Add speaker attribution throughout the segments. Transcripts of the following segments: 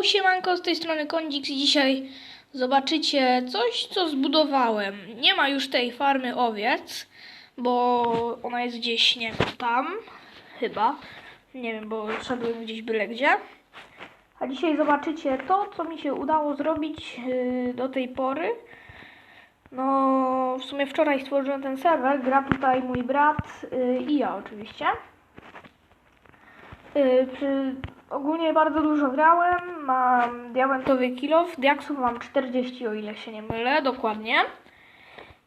Speaker 1: Yo, siemanko, z tej strony Kondix i dzisiaj zobaczycie coś, co zbudowałem. Nie ma już tej farmy owiec, bo ona jest gdzieś, nie tam, chyba. Nie wiem, bo szedłem gdzieś byle gdzie. A dzisiaj zobaczycie to, co mi się udało zrobić yy, do tej pory. No, w sumie wczoraj stworzyłem ten serwer, gra tutaj mój brat yy, i ja oczywiście. Yy, przy, ogólnie bardzo dużo grałem, mam diamentowy kilof, diaksów mam 40 o ile się nie mylę, dokładnie.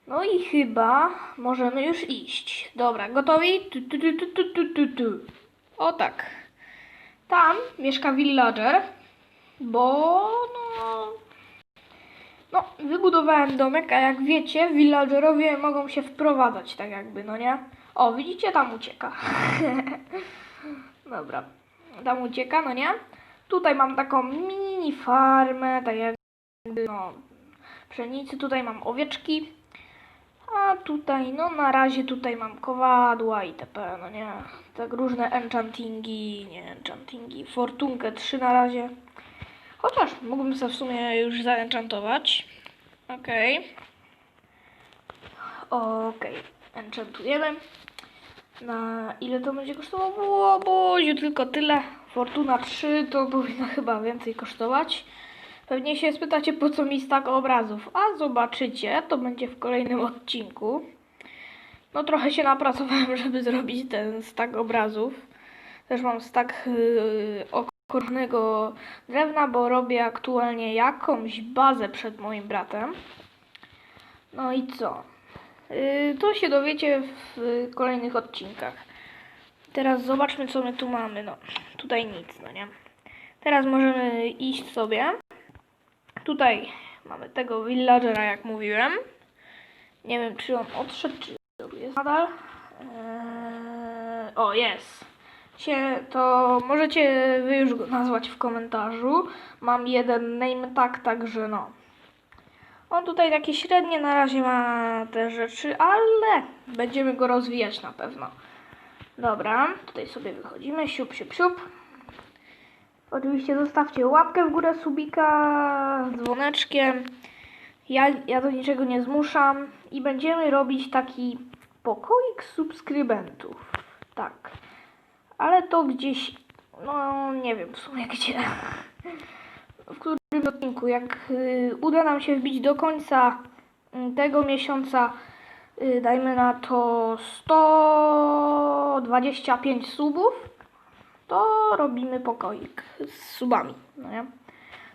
Speaker 1: No i chyba możemy już iść. Dobra, gotowi? Tu, tu, tu, tu, tu, tu, tu. O tak. Tam mieszka villager, bo no... No, wybudowałem domek, a jak wiecie, villagerowie mogą się wprowadzać tak jakby, no nie? O, widzicie, tam ucieka. Dobra, tam ucieka, no nie? Tutaj mam taką mini farmę, tak jakby, no, pszenicy, tutaj mam owieczki, a tutaj, no na razie tutaj mam kowadła itp., no nie? Tak różne enchantingi, nie enchantingi, fortunkę 3 na razie. Chociaż mógłbym sobie w sumie już zaenchantować. Okej. Okej, enchantujemy. Na ile to będzie kosztowało? Boziu, tylko tyle. Fortuna 3 to powinno chyba więcej kosztować. Pewnie się spytacie, po co mi stak obrazów. A zobaczycie, to będzie w kolejnym odcinku. No trochę się napracowałem, żeby zrobić ten stak obrazów. Też mam stak yy, okornego drewna, bo robię aktualnie jakąś bazę przed moim bratem. No i co? Yy, to się dowiecie w y, kolejnych odcinkach. Teraz zobaczmy, co my tu mamy. No, tutaj nic, no nie? Teraz możemy iść sobie. Tutaj mamy tego villagera, jak mówiłem. Nie wiem, czy on odszedł, czy jest nadal. Eee, o, jest. Się, to możecie wy już go nazwać w komentarzu. Mam jeden name tag, także no. On tutaj takie średnie na razie ma te rzeczy, ale będziemy go rozwijać na pewno. Dobra, tutaj sobie wychodzimy, siup, siup, siup. Oczywiście zostawcie łapkę w górę, subika z dzwoneczkiem. Ja, ja do niczego nie zmuszam i będziemy robić taki pokoik subskrybentów. Tak. Ale to gdzieś, no nie wiem w sumie gdzie. W którym odcinku. Jak y, uda nam się wbić do końca y, tego miesiąca, y, dajmy na to 125 subów, to robimy pokoik z subami. No nie?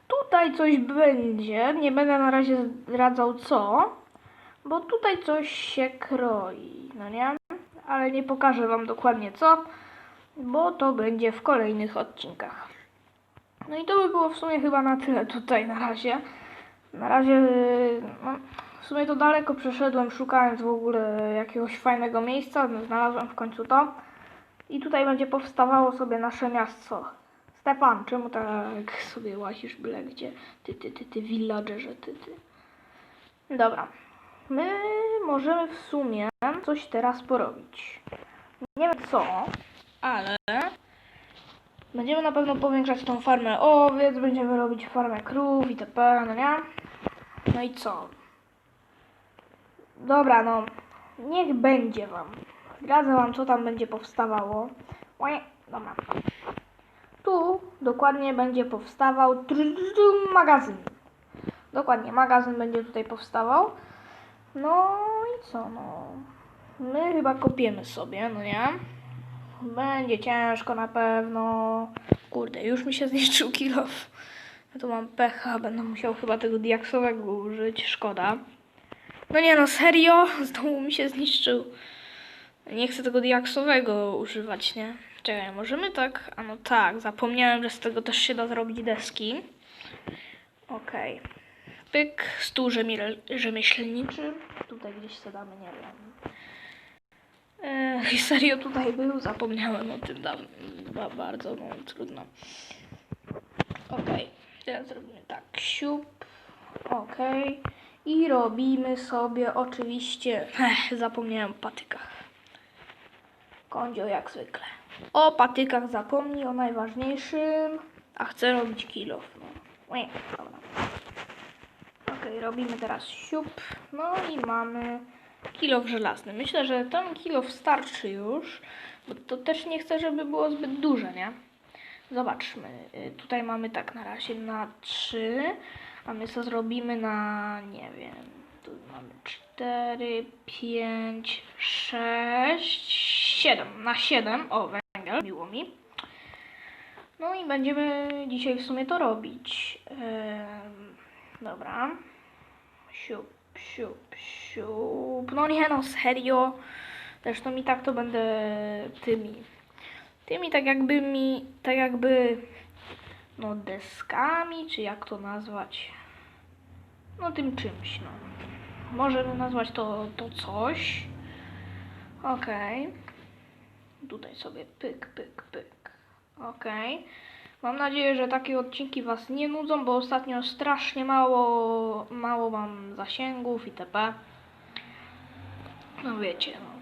Speaker 1: Tutaj coś będzie, nie będę na razie zdradzał co, bo tutaj coś się kroi, no nie? Ale nie pokażę wam dokładnie co, bo to będzie w kolejnych odcinkach. No i to by było w sumie chyba na tyle tutaj na razie. Na razie, yy, no, w sumie to daleko przeszedłem, szukając w ogóle jakiegoś fajnego miejsca, no, znalazłem w końcu to. I tutaj będzie powstawało sobie nasze miasto. Stefan, czemu tak sobie łazisz byle gdzie? Ty, ty, ty, ty, villagerze, ty, ty. Dobra. My możemy w sumie coś teraz porobić. Nie wiem co, ale będziemy na pewno powiększać tą farmę owiec, będziemy robić farmę krów itp., no nie? No i co? Dobra, no, niech będzie wam. Zdradzę wam, co tam będzie powstawało. Oj, Dobra. Tu dokładnie będzie powstawał magazyn. Dokładnie, magazyn będzie tutaj powstawał. No i co, no. My chyba kopiemy sobie, no nie? Będzie ciężko na pewno. Kurde, już mi się zniszczył kilof. Ja tu mam pecha, będę musiał chyba tego diaksowego użyć, szkoda. No nie no, serio? Znowu mi się zniszczył. Nie chcę tego diaksowego używać, nie? Czekaj, możemy tak? A no tak, zapomniałem, że z tego też się da zrobić deski. Okej. Pyk, stół rzemieślniczy. Tutaj gdzieś co damy, nie wiem. Ech, serio tutaj był? Zapomniałem o tym dawno. Ba- Bardzo, no trudno. Okej, teraz zrobimy tak. Siup. Okej. I robimy sobie oczywiście... Ech, zapomniałem o patykach. Kondzio jak zwykle. O patykach zapomnij, o najważniejszym. A chcę robić kilof. No. Nie, dobra. Okej, robimy teraz siup. No i mamy kilof żelazny. Myślę, że ten kilof starczy już, bo to też nie chcę, żeby było zbyt duże, nie? Zobaczmy. Y, Tutaj mamy tak na razie na 3, a my co zrobimy na, nie wiem, tu mamy 4, 5, 6, 7. Na 7, o węgiel, miło mi. No i będziemy dzisiaj w sumie to robić. Dobra. Siup, siup, siup. No nie no, serio. Zresztą i tak to będę tymi. Tymi tak jakby mi, tak jakby, no deskami, czy jak to nazwać. No tym czymś, no. Możemy nazwać to, to coś. Okej. Tutaj sobie pyk, pyk, pyk. Okej. Mam nadzieję, że takie odcinki Was nie nudzą, bo ostatnio strasznie mało, mało mam zasięgów itp. No wiecie, no.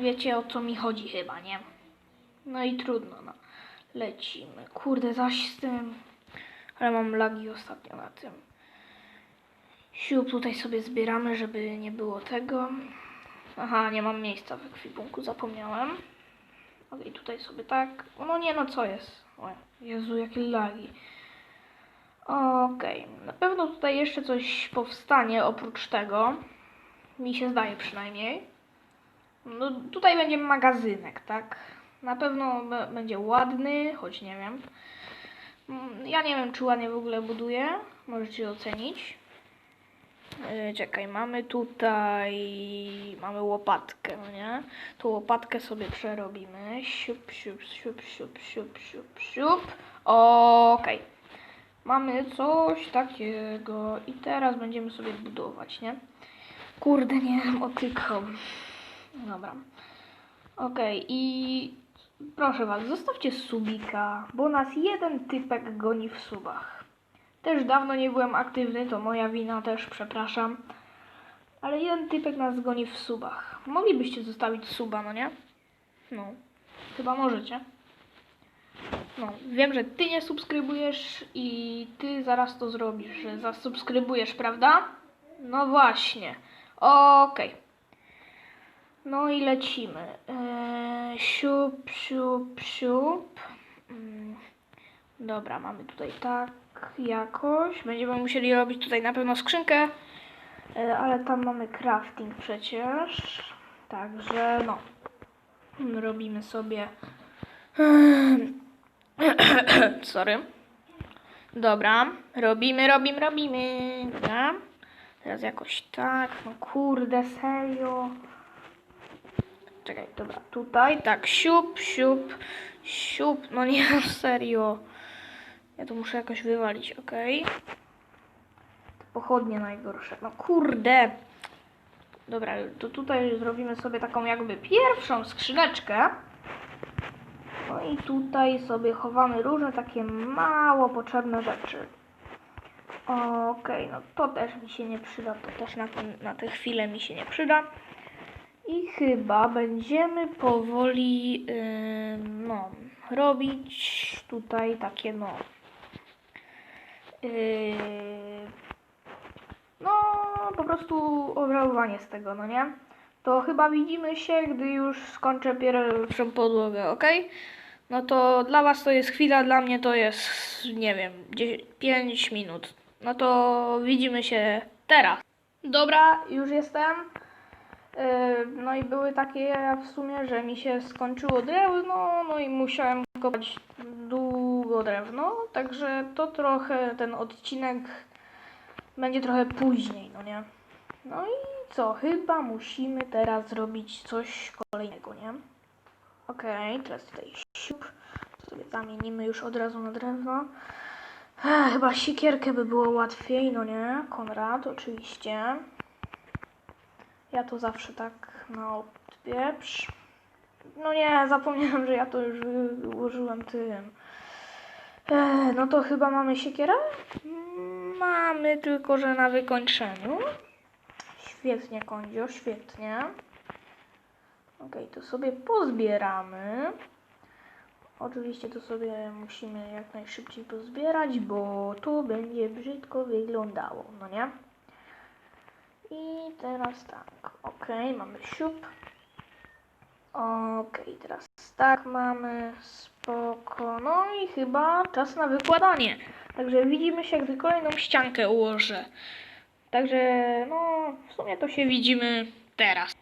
Speaker 1: Wiecie o co mi chodzi chyba, nie? No i trudno, no. Lecimy. Kurde, zaś z tym. Ale mam lagi ostatnio na tym. Siup tutaj sobie zbieramy, żeby nie było tego. Aha, nie mam miejsca w ekwipunku, zapomniałem. Okej, tutaj sobie tak. No nie, no co jest? O, Jezu, jakie lagi. Okej, na pewno tutaj jeszcze coś powstanie oprócz tego. Mi się zdaje przynajmniej. No tutaj będzie magazynek, tak? Na pewno będzie ładny, choć nie wiem. Mm, Ja nie wiem, czy ładnie w ogóle buduje. Możecie ocenić. Yy, czekaj, mamy tutaj, mamy łopatkę, no nie? Tą łopatkę sobie przerobimy. Siup, siup, siup, siup, siup, siup, siup. Okej. Mamy coś takiego i teraz będziemy sobie budować, nie? Kurde, nie wiem, otykam. Dobra. Okej, i proszę Was, zostawcie subika, bo nas jeden typek goni w subach. Też dawno nie byłem aktywny, to moja wina też, przepraszam. Ale jeden typek nas goni w subach. Moglibyście zostawić suba, no nie? No, chyba możecie. No, wiem, że ty nie subskrybujesz i ty zaraz to zrobisz, że zasubskrybujesz, prawda? No właśnie. Okej. No i lecimy. Eee, siup, siup, siup. Mm, Dobra, mamy tutaj tak jakoś. Będziemy musieli robić tutaj na pewno skrzynkę, e, ale tam mamy crafting przecież. Także no. Robimy sobie. Sorry. Dobra, robimy, robimy, robimy. Dobra. Teraz jakoś tak. No kurde, serio. Czekaj, dobra, tutaj, tak, siup, siup, siup, no nie, serio. Ja to muszę jakoś wywalić. Te Pochodnie najgorsze, no kurde. Dobra, to tutaj zrobimy sobie taką jakby pierwszą skrzyneczkę. No i tutaj sobie chowamy różne takie mało potrzebne rzeczy. Okej, no to też mi się nie przyda, to też na, ten, na tę chwilę mi się nie przyda. I chyba będziemy powoli ym, no, robić tutaj takie no. Yy, no, po prostu obrabowanie z tego, no nie? To chyba widzimy się, gdy już skończę pierwszą podłogę, ok? No to dla Was to jest chwila, dla mnie to jest, nie wiem, 5 minut. No to widzimy się teraz. Dobra, już jestem. Yy, No i były takie w sumie, że mi się skończyło drewno, no i musiałem kopać długo drewno, także to trochę ten odcinek będzie trochę później, no nie? No i co, chyba musimy teraz zrobić coś kolejnego, nie? Okej, teraz tutaj siup, to sobie zamienimy już od razu na drewno. Ech, chyba siekierkę by było łatwiej, no nie? Konrad, oczywiście. Ja to zawsze tak na odpieprz. No nie, zapomniałam, że ja to już wyłożyłem tym. E, no to chyba mamy siekierę? Mm, Mamy, tylko że na wykończeniu. Świetnie, Kondzio, świetnie. Okej, to sobie pozbieramy. Oczywiście to sobie musimy jak najszybciej pozbierać, bo to będzie brzydko wyglądało, no nie? I teraz tak, ok, mamy siup. Ok, teraz tak mamy, spoko. No i chyba czas na wykładanie. Także widzimy się, gdy kolejną ściankę ułożę. Także, no, w sumie to się widzimy teraz.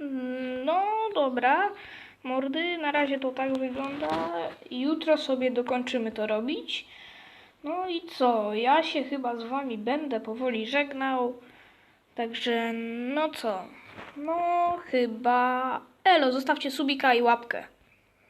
Speaker 1: Mm, No, dobra. Mordy, na razie to tak wygląda. Jutro sobie dokończymy to robić. No i co? Ja się chyba z wami będę powoli żegnał. Także, no co? No, chyba. Elo, zostawcie subika i łapkę.